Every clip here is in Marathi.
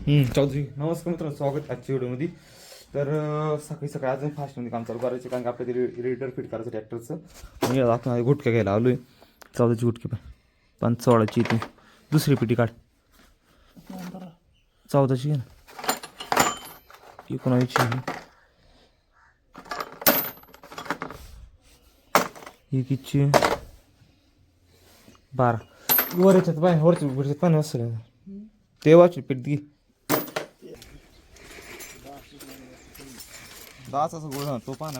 चौधरी नमस्कार मित्रांनो स्वागत आजच्या व्हिडिओमध्ये. तर सकाळी सकाळी अजून फास्टमध्ये काम चालू करायचे कारण की आपल्याला ते रेडिटर फिट करायचं ट्रॅक्टरचं मी आपण गुटक्या घ्यायला आलोय. चौदाची गुटकी पाय पाच सोळाची ती. दुसरी पिटी काढ. चौदाची घे ना. एकोणावीसची. ही किती बारा. वर याच्यात वरच्या वरच्यात पाणी असेल तेव्हाची पीठ घे. दहाच असं गोळ तो पाहा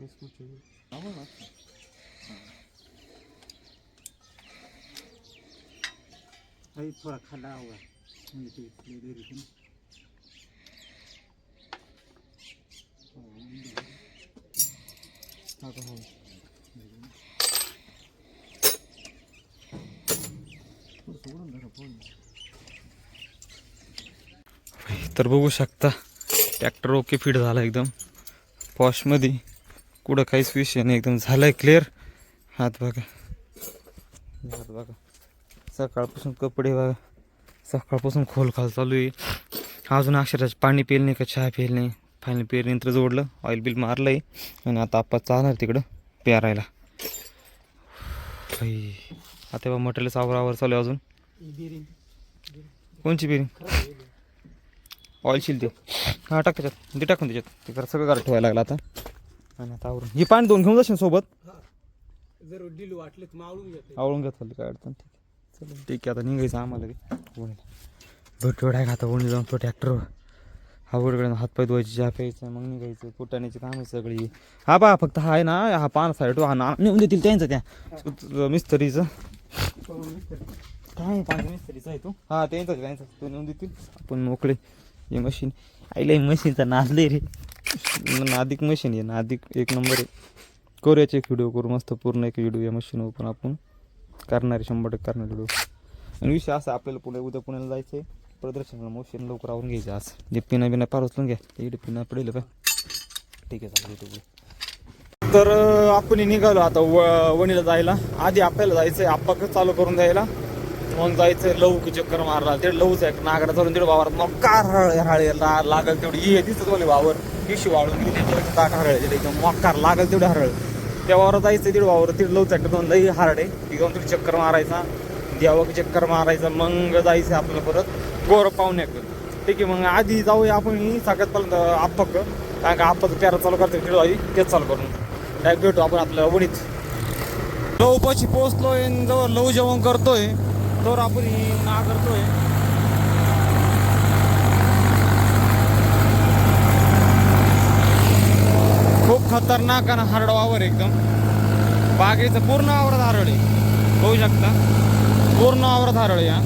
का दहा अभी थोड़ा खड़ा हुआ है नीचे ले दे रही थी हाँ, तो तर बघू शकता ट्रॅक्टर ओके फिट झाला एकदम. पॉशमध्ये कुठं काहीच विषय नाही एकदम झालाय क्लिअर हात बघा. हात बघा. सकाळपासून कपडे बघा. सकाळपासून खोल खाल चालू आहे. अजून अक्षरशः पाणी पेल नाही का चहा पेल नाही. पाणी पेरनंतर जोडलं ऑइल बिल मारलं आहे आणि आता आपण चालणार तिकडं पेरायला आता बा मटेरियलच आवर चालू आहे अजून. कोणची बिरिंग ऑइल शिल ते. हां टाक त्याच्यात. ते टाकून त्याच्यात. ते सगळं गाडं ठेवायला लागलं आता. आणि आता आवरून. हे पाणी दोन घेऊन जाशील सोबत? जर डील वाटले तर मावळून घेते आवळून घेत चालली काय अडचण ठीक चला ठीक आहे आता निघायचं आम्हाला बी. भरटोड आहे का आता? वणी जाऊन तो ट्रॅक्टर आवडकडे हातपाय धुवायचे चहा प्यायचं मग निघायचं. कुटाण्याची कामं सगळी. हा बा फक्त हा आहे ना हा पान साईड हा ना नेऊन देतील त्यांचं त्या. मिस्त्रीचं. काय पाच मिस्त्रीचं आहे तू? हा त्यांचं त्यांचं तो नेऊन देतील. आपण मोकळे. हे मशीन. आईला मशीनचा नाचले रे. नादिक मशीन आहे. नादिक एक नंबर आहे. करूयाचे एक व्हिडिओ करू. मस्त पूर्ण एक व्हिडिओ या मशीन पण आपण करणारे शंभर टक्के करणारे व्हिडिओ आणि विषय असा आपल्याला पुणे उद्या पुण्याला जायचं आहे प्रदर्शनाला मोशन लवकर आवरून घ्यायचं आज. जे पिना बिना पार उचलून घ्या. इकडे पिना पडेल का ठीक आहे चालेल तुम्ही तर आपण निघालो आता व वणीला जायला. आधी आपल्याला जायचं आहे आप्पाक चालू करून द्यायला. मग जायचं लवक चक्कर मारला ते लवच आहे नागरा चालून तिकडे वावरात मग कार हळ हळे लागल तेवढी. ये दिसत बोले वावर. पिशी वाळून गेली त्याच्यावर ताट हरळ एकदम लागल तेवढे हरळ त्या वावरात जायचं तिकडे वावर. तिकडे लवच आहे दोन लई हारडे. जाऊन तिकडे चक्कर मारायचा. द्यावं चक्कर मारायचा मग जायचं आपलं परत. गोर पाहुण्याकडं ठीक आहे मग आधी जाऊया आपण सगळ्यात पहिल्यांदा आप्पक. कारण का आप्पाचं प्यारा चालू करतो तिकडे जाऊ तेच चालू करून. डायरेक्ट भेटू आपण आपल्या वणीत. लवपाशी पोहोचलोय आणि जवळ लव जेवण करतोय. तर आपण ही ना करतोय. खूप खतरनाक आणि हारड वावर एकदम. बागेचं पूर्ण आवरत हारड आहे. होऊ शकता. पूर्ण आवरत हारड आहे हा.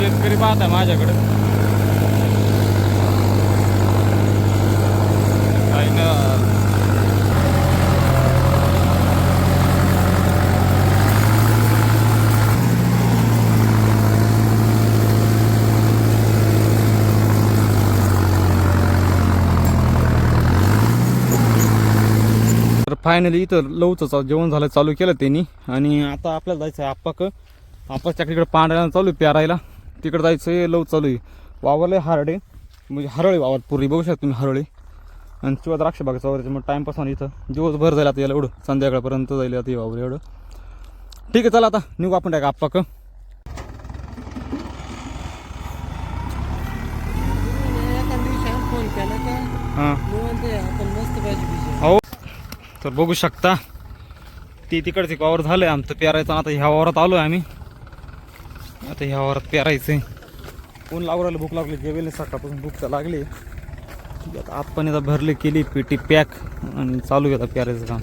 शेतकरी पाहता माझ्याकडं काय ना तर फायनली इथं लवचं जेवण झालं चालू केलं त्यांनी. आणि आता आपल्याला जायचं आहे आप्पाक. आप्पा तिकडे पांढऱ्याला चालू आहे प्यारायला. तिकडे जायचं आहे लव चालू आहे. वावरले हारडे. म्हणजे हरळे वावर पूर्वी बघू शकता तुम्ही हरळे. आणि किंवा द्राक्ष बागाचा वावर मग टाईमपास होणार इथं. दिवसभर जाईल आता याला एवढं. संध्याकाळपर्यंत जाईल आता वावर एवढं. ठीक आहे चला आता निघू आपण टाका आप्पाक. एका दिवशी फोन केला का? हां निवांत आहे, आपण मस्त भाजी बिजी हो तर बघू शकता. ते तिकडचे वावर आहे आमचं पेरायचं. आता ह्या वावरात आहे आम्ही. आता ह्या वावरात पेरायचंय. ऊन लागू राहिलं भूक लागली. जेवेल सकाळपासून भूक तर लागली. आता आपण आता भरले केली पेटी पॅक आणि चालू घेता प्यारायचं काम.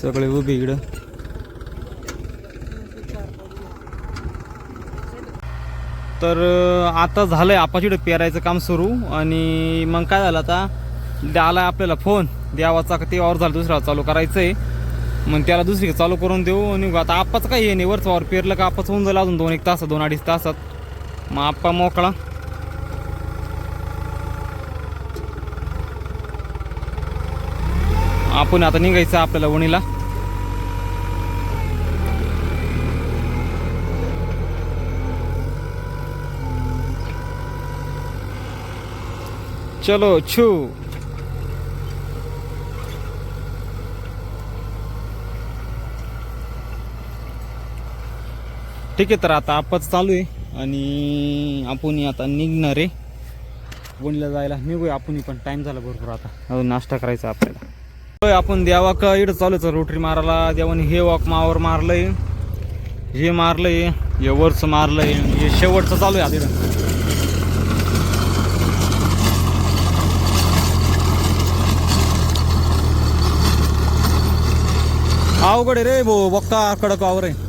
सगळे उभे इकडं. तर आता झालं आहे आपाचीकडे पेरायचं काम सुरू. आणि मग काय झालं आता? आला आपल्याला फोन देवाचा ते वावर झाला दुसरा चालू करायचं आहे मग त्याला दुसरी चालू करून देऊ आणि आता आपाच काही हे नाही वरचा वावर पेरलं का आप्पाचं होऊन जाईल अजून दोन एक तासात दोन अडीच तासात. मग आप्पा मोकळा. आपण आता निघायचं आपल्याला वणीला. चलो छू. ठीक आहे तर आता आपच चालू आहे आणि आपण आता निघणार आहे. वणीला जायला निघूया आपण पण टाईम झाला भरपूर आता. अजून नाश्ता करायचा आपल्याला. होय, आपण देवा का इकडं चालू आहे रोटरी मारायला. देवाने हे वॉक मावर मारलंय हे मारलंय हे वरचं मारलंय हे शेवटचं चालू आहे आता अवघड आहे रे भो बघता कडक वावर आहे.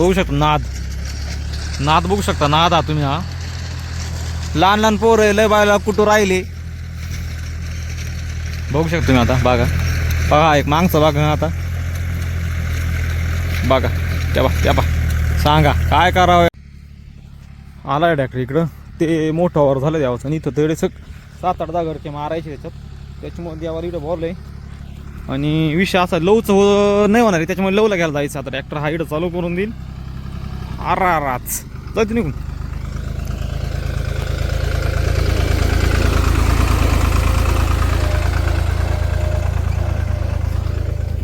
बघू शकता नाद. नाद बघू शकता नाद हा तुम्ही हा. लहान लहान पोरं आहे, लय बायला कुठं राहिले? बघू शकता तुम्ही आता बघा. बघा एक मागचं बघा आता. बघा त्या बा त्या बा सांगा काय करावं? आलाय डॅक्टर इकडं. ते मोठं वर झालं द्यावं आणि इथं तेवढे सग सात आठ दहा घरचे मारायचे त्याच्यात. त्याच्यामुळे द्यावर इकडं आहे आणि विषय असा लवचं हो नाही होणार आहे त्याच्यामुळे लवला घ्यायला जायचं आता. ट्रॅक्टर हा इकडं चालू करून देईल. आरा राच जाते निघून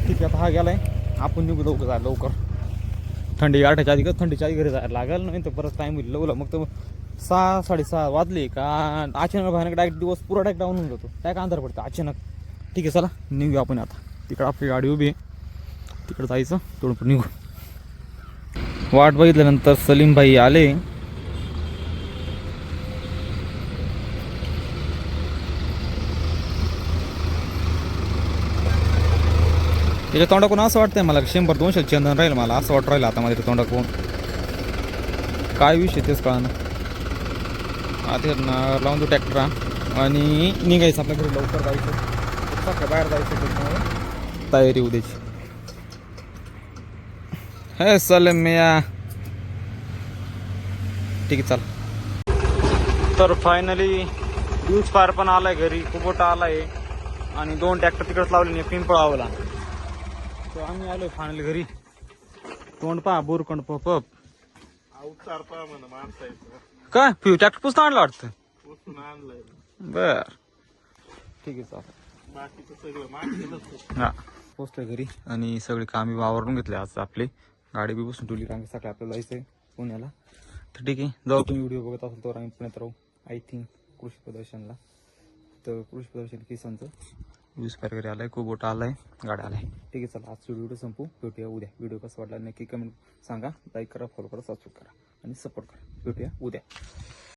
ठीक आहे आता हा गेलाय. आपण निघू लवकर जायला लवकर. थंडी गाठायच्या आधी का? थंडीच्या आधी घरी जायला लागेल नाही तर परत टाईम होईल लवला. मग तर सहा साडेसहा वाजले का? अचानक भयानक डायरेक्ट दिवस पुरा डायरेक्ट डाऊन होऊन जातो. काय अंधार पडतं? अचानक. ठीक आहे चला. निघूया आपण आता. तिकडं आपली गाडी उभी आहे. तिकडं जायचं तोडून पण निघू. वाट बघितल्यानंतर सलीम भाई आले. त्याच्या तोंडाकडून असं वाटतंय मला शंभर दोनशे चंदन राहील मला असं वाटत राहिलं आता माझ्या तोंडाकून काय विषय तेच कळणं आता लावून तो ट्रॅक्टर आणि निघायचं आपल्या घरी लवकर जायचं. बाहेर जायचं तयारी उद्याची. हे सलेम मिया। ठीक आहे चल। तर फायनली यूज फायर पण आलाय घरी कुबोटा आलाय. आणि दोन ट्रॅक्टर तिकडच लावले पिंपळावला तर आम्ही आलोय फायनली घरी. तोंड पहा बोरकंड पप काय? पिऊ ट्रॅक्टर पुसता आणलं वाटतं? बर. ठीक आहे चालेल. बाकीचं सगळं मागचं हा. पोचलोय घरी. आणि सगळे कामे वावरून घेतले आज आपले. गाडी बी बसून ठेवली कारण की सकाळी आपल्याला आहे पुण्याला. तर ठीक आहे जाऊ तुम्ही. व्हिडिओ बघत असाल तर आम्ही पुण्यात राहू. आय थिंक कृषी प्रदर्शनला. तर कृषी प्रदर्शन किसानचं. वीस पायर आलाय खूप मोठा आलाय गाड्या आलाय. ठीक आहे चला आज व्हिडिओ संपू. भेटूया उद्या. व्हिडिओ कसा वाटला नक्की कमेंट सांगा. लाईक करा फॉलो करा सबस्क्राईब करा. आणि सपोर्ट करा. भेटूया उद्या.